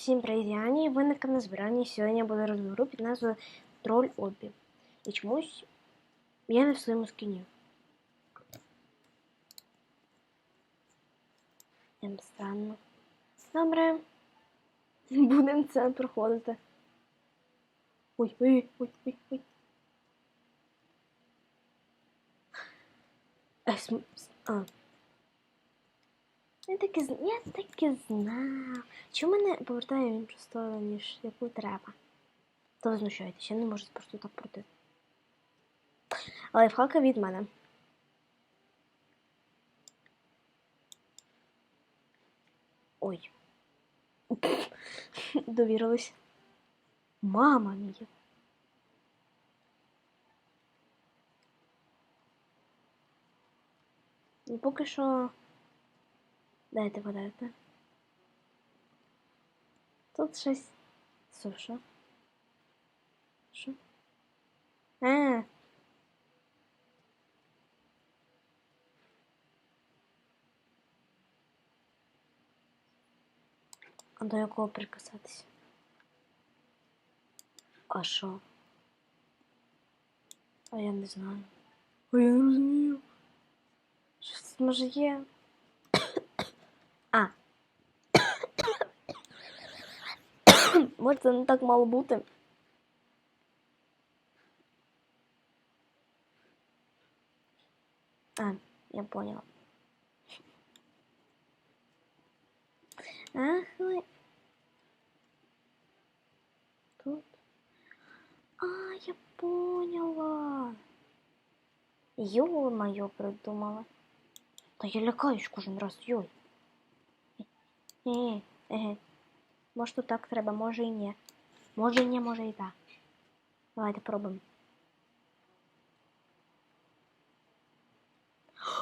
Всім привіт, я Аня, ви на каналі Збирання. Сьогодні я буду розберу під назвою Троль Обі. І чомусь я не в своєму скіні. Ем, странно. Добре. Будемо це проходити. Ой, ой, ой, ой, ой. А. Я так і, я так і знав. Чому мене повертає в іншу сторону, ніж яку треба? То ви знущаєтесь, я не можу просто так пройти. Лайфхака від мене. Ой. Довірилась. Мама мія. Ну, поки що. Дайте подайте. Тут щось. Що? Що? Що? А. А до якого прикасатися? А що? А я не знаю. А я не розумію. Щось може є. Може, це так мало бути. А, я поняла. Ах, ви. Тут. А, я поняла. Ё-моё, придумала. Та я лякаюсь кожен раз, йой. Е, еге. Може тут так треба, може і ні. Може і ні, може і так. Давайте пробуємо.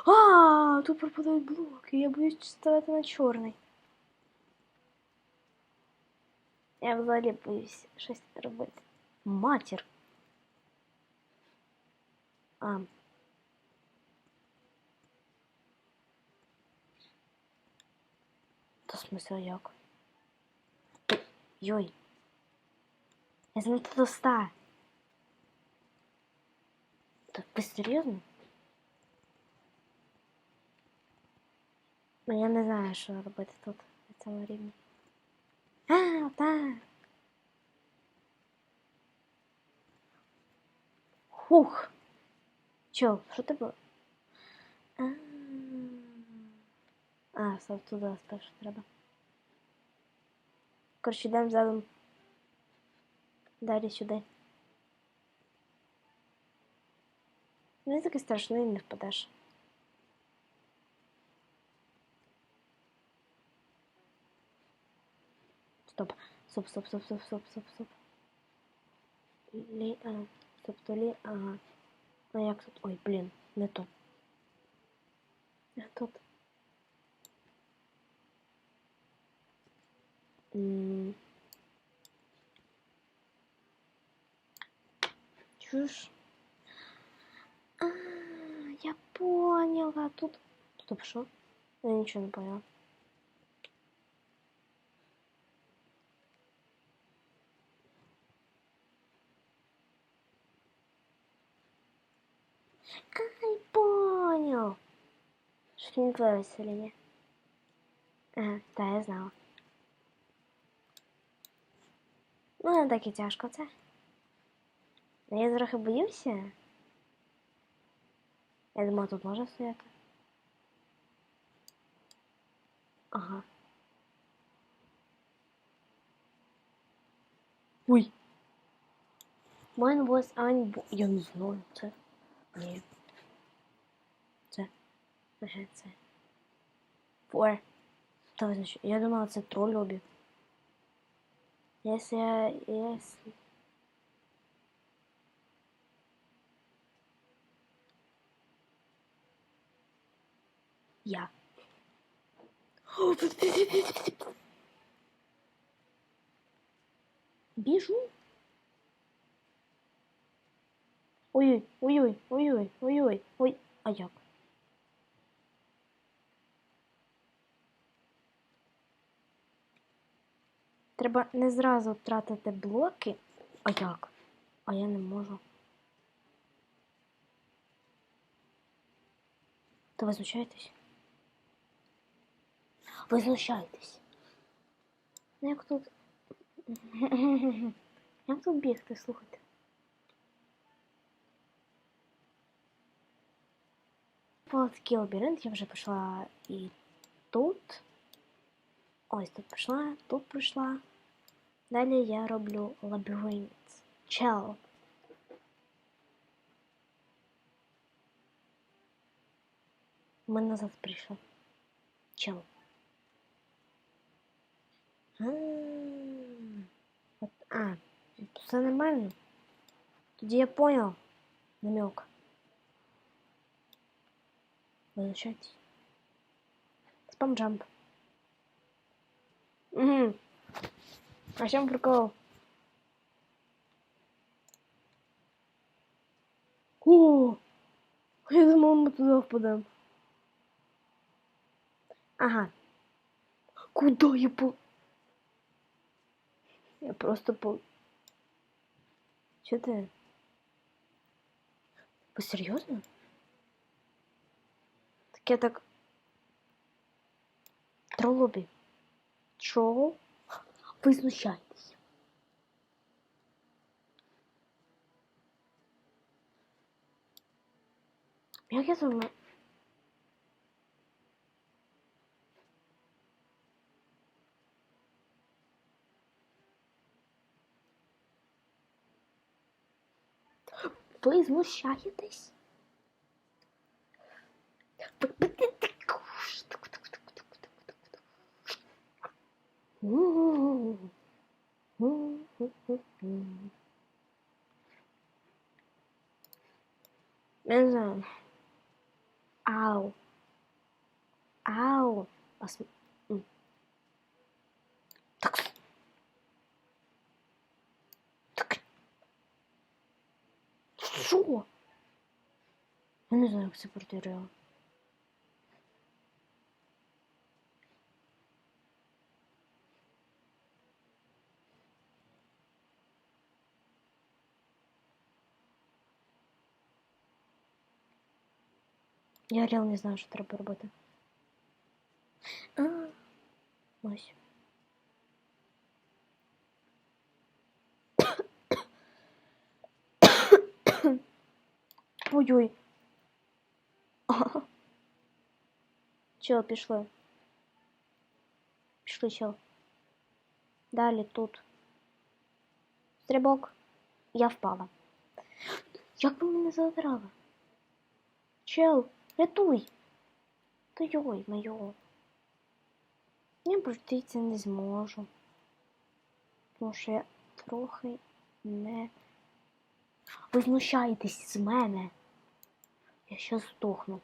А, тут пропадають блоки. Я боюсь ставити на чорний. Я взагалі боюсь щось робити. Матір. А. Та смисл як? Йой. Я знайду до ста. Так ви серйозно? Ну я не знаю, що робити тут на цьому рівні. А, так. Хух. Чо, що ти було? А, а, все, туди спершу треба. Коротше, йдемо задом. Далі сюди. Не такий страшний, не впадеш. Стоп. Стоп, стоп, стоп, стоп, стоп, стоп, стоп. Лі, а, стоп, то лі, ага. А як тут? Ой, блін, не то. А тут. Чушь. А, я поняла. Тут. Стоп, что? Я ничего не поняла. Ай, понял. Что не твоя линия? Ага, да, я знала. Ну, не так і тяжко це. Ну, Я трохи боюся. Я думаю, тут можна стояти. Ага. Ой. Mine was unbo... Я не знаю, це. Ні. Це. Ага, це. Значить? Я думала, це троль обі. Если я... Если... Я. Біжу. Ой-ой, ой-ой, ой-ой, ой-ой, ой. А як? Треба не зразу втратити блоки. А як? А я не можу. То ви знущаєтесь? Ви знущаєтесь. Ну, Як тут. Як тут бігти, слухайте? Ось такий лабіринт, я вже пройшла і тут. Ось тут пройшла, тут пройшла. Далі я роблю лабіринт. Чел. Ми назад прийшли. Чел. А, от, а, все нормально. Тоді я понял намек. Возвращайтесь. Спам-джамп. А в чем прикол? О, я думал, мы туда впадем. Ага. Куда я по... Я просто по... Че ты? Вы серьезно? Так я так... Троллобі. Чого? Ви знущаєтесь. Як я з вами? Ви знущаєтесь? Я не знаю. Ау. Ау. Що? Я не знаю, як це протеряло. Я реально не знаю, що треба робити. А, ось. Ой-ой. Чел, пішли. Пішли, чел. Далі тут. Стрибок. Я впала. Як ви мене задрали? Чел, Рятуй! Та йой, моє. Я пройти не зможу. Тому що я трохи не. Ви знущаєтесь з мене. Я щас здохну.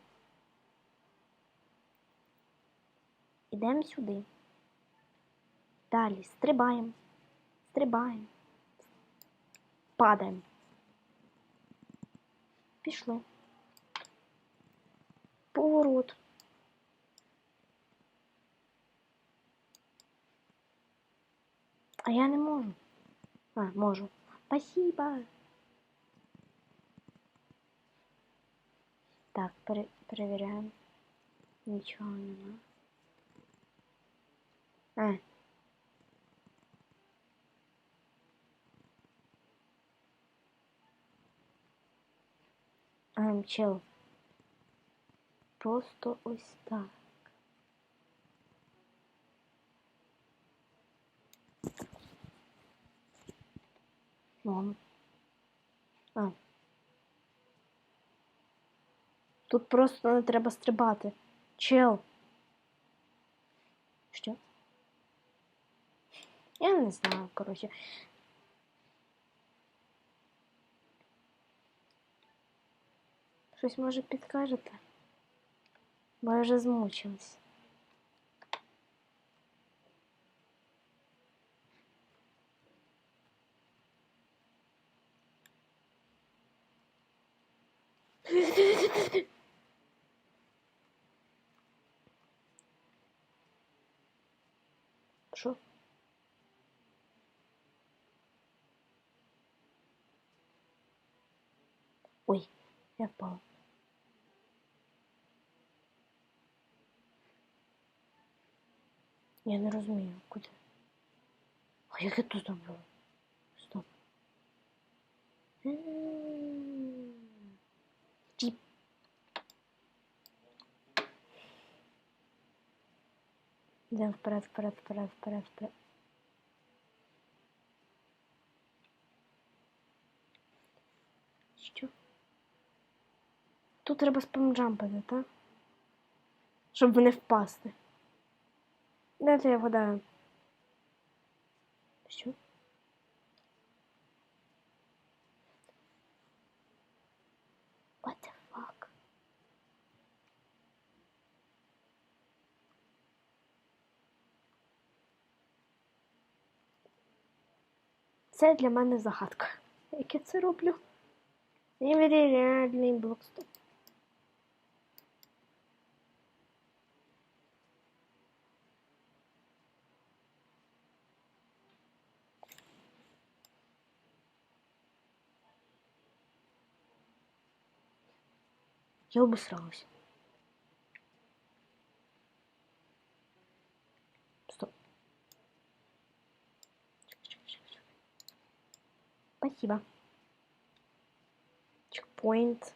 Ідемо сюди. Далі стрибаємо. Стрибаємо. Падаємо. Пішли. Поворот. А я не можу. А, можу. Спасибо. Так, пере перевіряємо. Нічого нема. А. Ем, чел. Просто ось так. Вон. А. Тут просто не треба стрибати. Чел. Що? Я не знаю, коротше. Щось може підкажете? Ми вже змучились. Що? Ой, я впала. Я не розумію, куди. А як я тут зробила? Стоп. М. Чіп. Йдемо вперед, вперед, вперед, вперед, вперед. Що? Тут треба спамджампити, так? Щоб не впасти. Дайте я вгадаю. Що? What the fuck? Це для мене загадка. Як я це роблю? Невероятний блокстоп. Я обосралась. Стоп. Спасибо. Чекпоинт.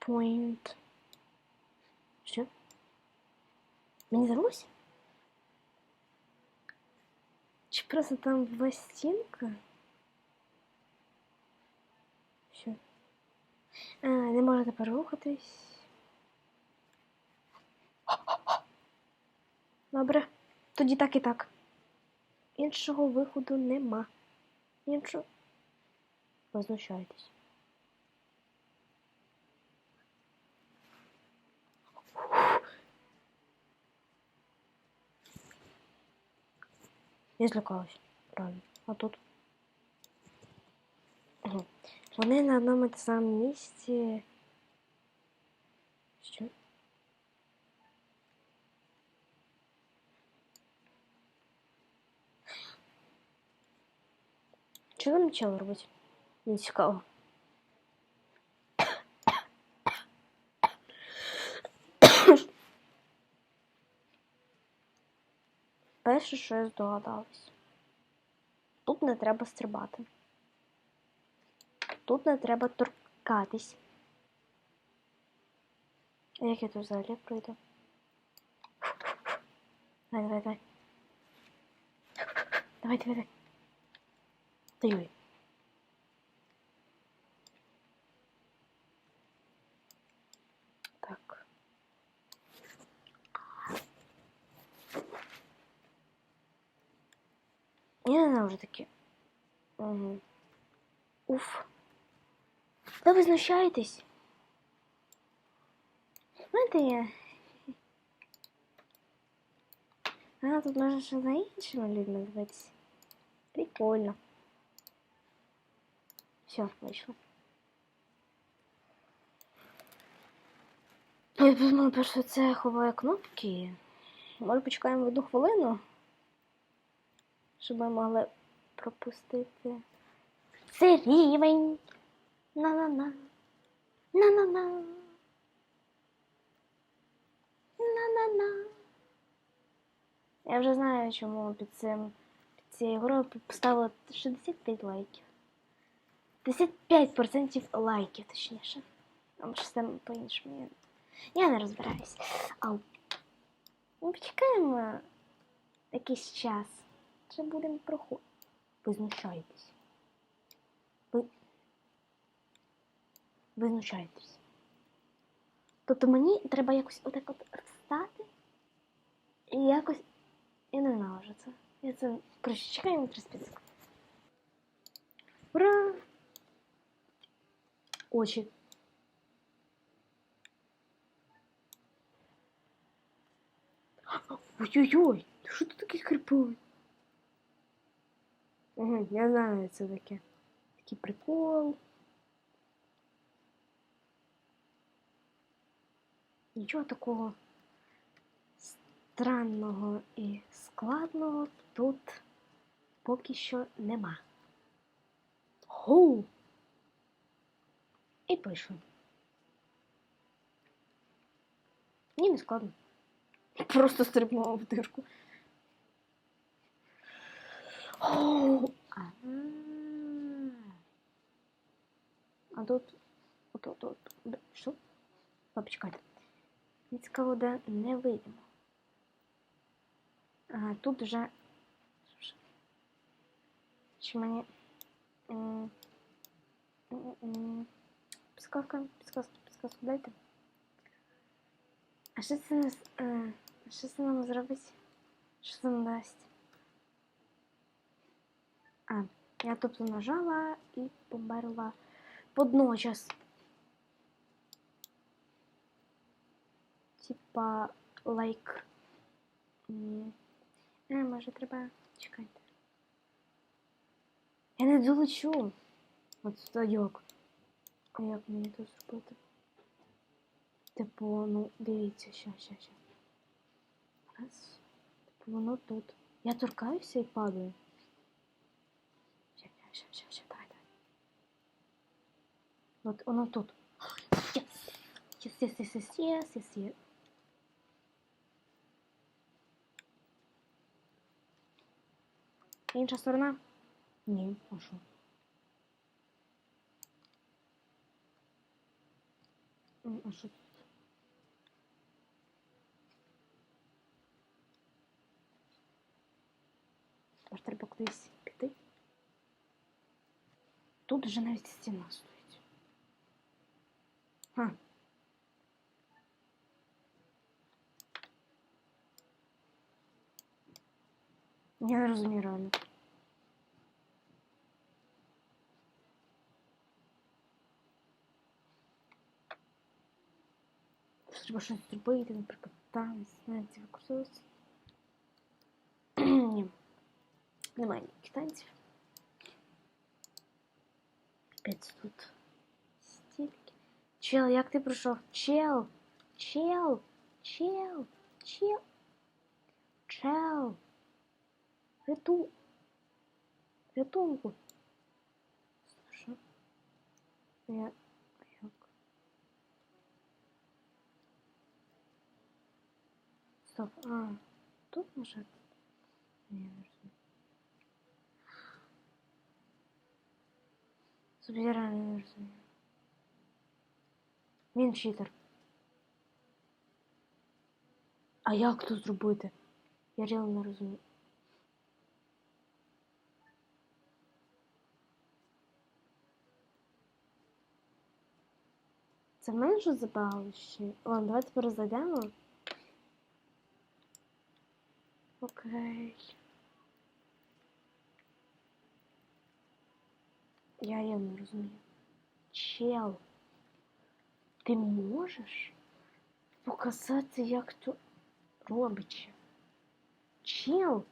Point. Що? Мені здалося? Чи просто там була стінка? Не можна тепер рухатись. Добре, тоді так і так. Іншого виходу нема. Іншого. визнущайтесь. Я злякалась. Правильно. А тут? Ага. Вони на одному і самому місці. Що? Що там чел робить? Не цікаво. Перше, що я здогадалась. Тут не треба стрибати. Тут не треба торкатись. А як я тут взагалі пройду? Давай, давай, давай. Давай, давай, давай. Йой. Так. Я не знаю вже таке. Угу. Уф. Та ви знущаєтесь? Знаєте, я... А, тут можна ще за іншими людьми дивитися. Прикольно. Все, вийшло. Я подумала, що це ховає кнопки. Може почекаємо одну хвилину, щоб ми могли пропустити цей рівень. На-на-на. На-на-на. На-на-на. Я вже знаю, чому під цим під цією грою поставили 65 лайків. 55% лайків, точніше. А може там по-іншому. Я, не розбираюсь. Ау. Ми почекаємо якийсь час. Чи будемо проходити? Ви знущаєтесь. Ви... Ви. Тобто мені треба якось отак от встати і якось. Я ненавижу це. Я це. Коротше, чекаємо 35 секунд. Ура! Очі. Ой-ой-ой! Що тут таке крипове? Угу, я знаю, це таке. Такий прикол. Нічого такого странного і складного тут поки що нема. Хоу! І пишу. Ні, не складно. Просто стрибнула в дирку. А. Тут. От, от, от. Що? Почекайте. Мені цікаво, де не вийдемо. А, тут вже. Чи мені. Підсказка, підсказка, підсказку дайте. А що це нас. е, Що це нам зробить? Що це нам дасть? А, я тобто нажала і померла водночас. Типа лайк. М, Е, може треба. Чекайте. Я не долечу. От як. А як мені тут зробити? Типу, ну, дивіться, ща, ща, ща. Раз. Типу, воно тут. Я торкаюся і падаю. Ща, ща, ща, ща, давай, давай. От воно тут. Yes! Yes, yes, yes, yes, yes, yes, yes. Інша сторона? Ні, а що? А що тут? Може, треба кудись піти? Тут вже навіть стіна стоїть. Ха. Я не розумію реально. Треба щось зробити, наприклад, танець, навіть використовується. Ні. Немає ніяких танців. Капець тут. Стільки. Чел, як ти пройшов? Чел! Чел! Чел! Чел! Чел! Ряту... Рятунку! Що? Я... Як? Стоп, а, тут може? Ні, я не розумію. Стоп, я реально не розумію. Він читер. А як тут зробити? Я реально не розумію. Це в мене що забагало ще? Ладно, давайте перезайдемо. Окей. Я я не розумію. Чел, ти можеш показати, як то робиться? Чел?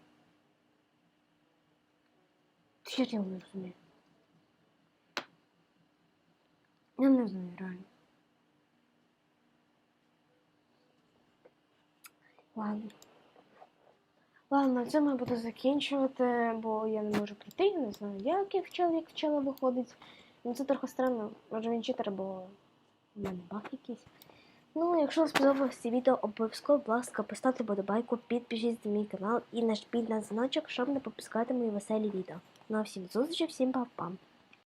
Я не розумію. Я не знаю, реально. Ладно. Ладно, на цьому я буду закінчувати, бо я не можу прийти, не знаю, як я вчила, як вчила виходить. Ну це трохи странно, може він читер, бо в мене баг якийсь. Ну, якщо вам сподобалось це відео, обов'язково, будь ласка, поставте подобайку, підпишіться на мій канал і нажміть на дзвіночок, щоб не пропускати мої веселі відео. Ну а всім зустрічі, всім па-пам!